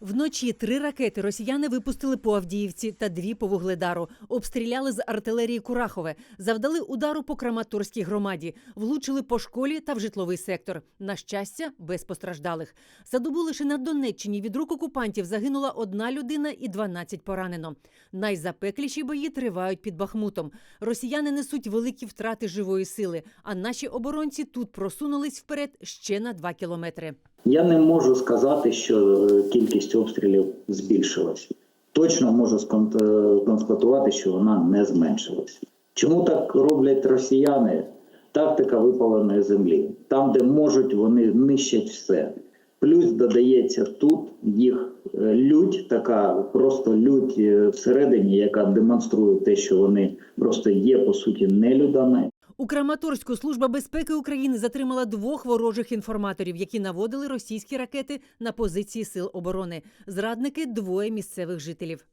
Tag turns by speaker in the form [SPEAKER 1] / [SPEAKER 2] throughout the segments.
[SPEAKER 1] Вночі три ракети росіяни випустили по Авдіївці та дві по Вугледару. Обстріляли з артилерії Курахове, завдали удару по Краматорській громаді, влучили по школі та в житловий сектор. На щастя, без постраждалих. За добу лише на Донеччині від рук окупантів загинула одна людина і 12 поранено. Найзапекліші бої тривають під Бахмутом. Росіяни несуть великі втрати живої сили, а наші оборонці тут просунулись вперед ще на 2 кілометри.
[SPEAKER 2] Я не можу сказати, що е, кількість обстрілів збільшилась. Точно можу е, констатувати, що вона не зменшилась. Чому так роблять росіяни? Тактика випаленої землі. Там, де можуть, вони нищать все. Плюс додається тут їх е, лють, така просто лють всередині, яка демонструє те, що вони просто є по суті нелюдами.
[SPEAKER 1] У Краматорську служба безпеки України затримала двох ворожих інформаторів, які наводили російські ракети на позиції сил оборони. Зрадники двоє місцевих жителів.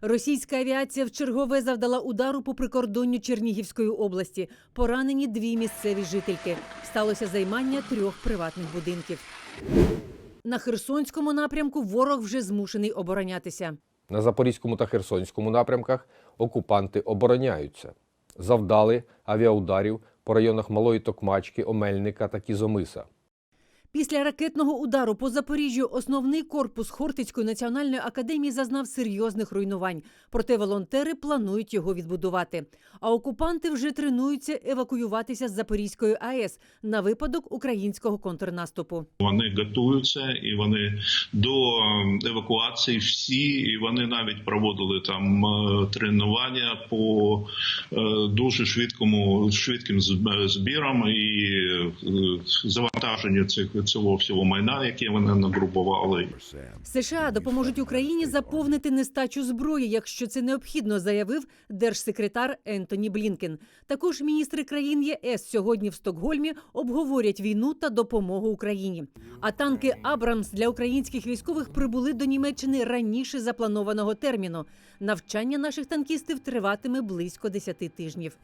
[SPEAKER 1] Російська авіація вчергове завдала удару по прикордонню Чернігівської області. Поранені дві місцеві жительки. Сталося займання трьох приватних будинків. На Херсонському напрямку ворог вже змушений оборонятися.
[SPEAKER 3] На Запорізькому та Херсонському напрямках окупанти обороняються. Завдали авіаударів по районах Малої Токмачки, Омельника та Кізомиса.
[SPEAKER 1] Після ракетного удару по Запоріжжю основний корпус Хортицької національної академії зазнав серйозних руйнувань. Проте волонтери планують його відбудувати. А окупанти вже тренуються евакуюватися з Запорізької АЕС на випадок українського контрнаступу.
[SPEAKER 4] Вони готуються і вони до евакуації всі, і вони навіть проводили там е, тренування по е, дуже швидкому швидким зб- збірам і е, завантаженню цих цього всього майна, яке вони нагрубували.
[SPEAKER 1] США допоможуть Україні заповнити нестачу зброї, якщо це необхідно, заявив держсекретар Ентоні Блінкен. Також міністри країн ЄС сьогодні в Стокгольмі обговорять війну та допомогу Україні. А танки Абрамс для українських військових прибули до Німеччини раніше запланованого терміну. Навчання наших танкістів триватиме близько 10 тижнів.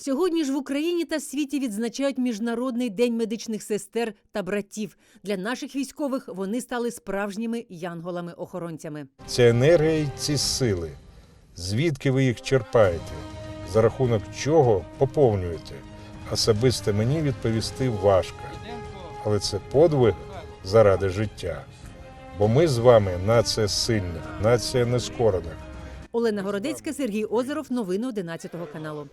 [SPEAKER 1] Сьогодні ж в Україні та світі відзначають Міжнародний день медичних сестер та братів. Для наших військових вони стали справжніми янголами-охоронцями.
[SPEAKER 5] Ця енергія і ці сили. Звідки ви їх черпаєте? За рахунок чого поповнюєте? Особисто мені відповісти важко. Але це подвиг заради життя. Бо ми з вами нація сильних, нація нескорених.
[SPEAKER 1] Олена Городецька, Сергій Озеров. Новини 11 каналу.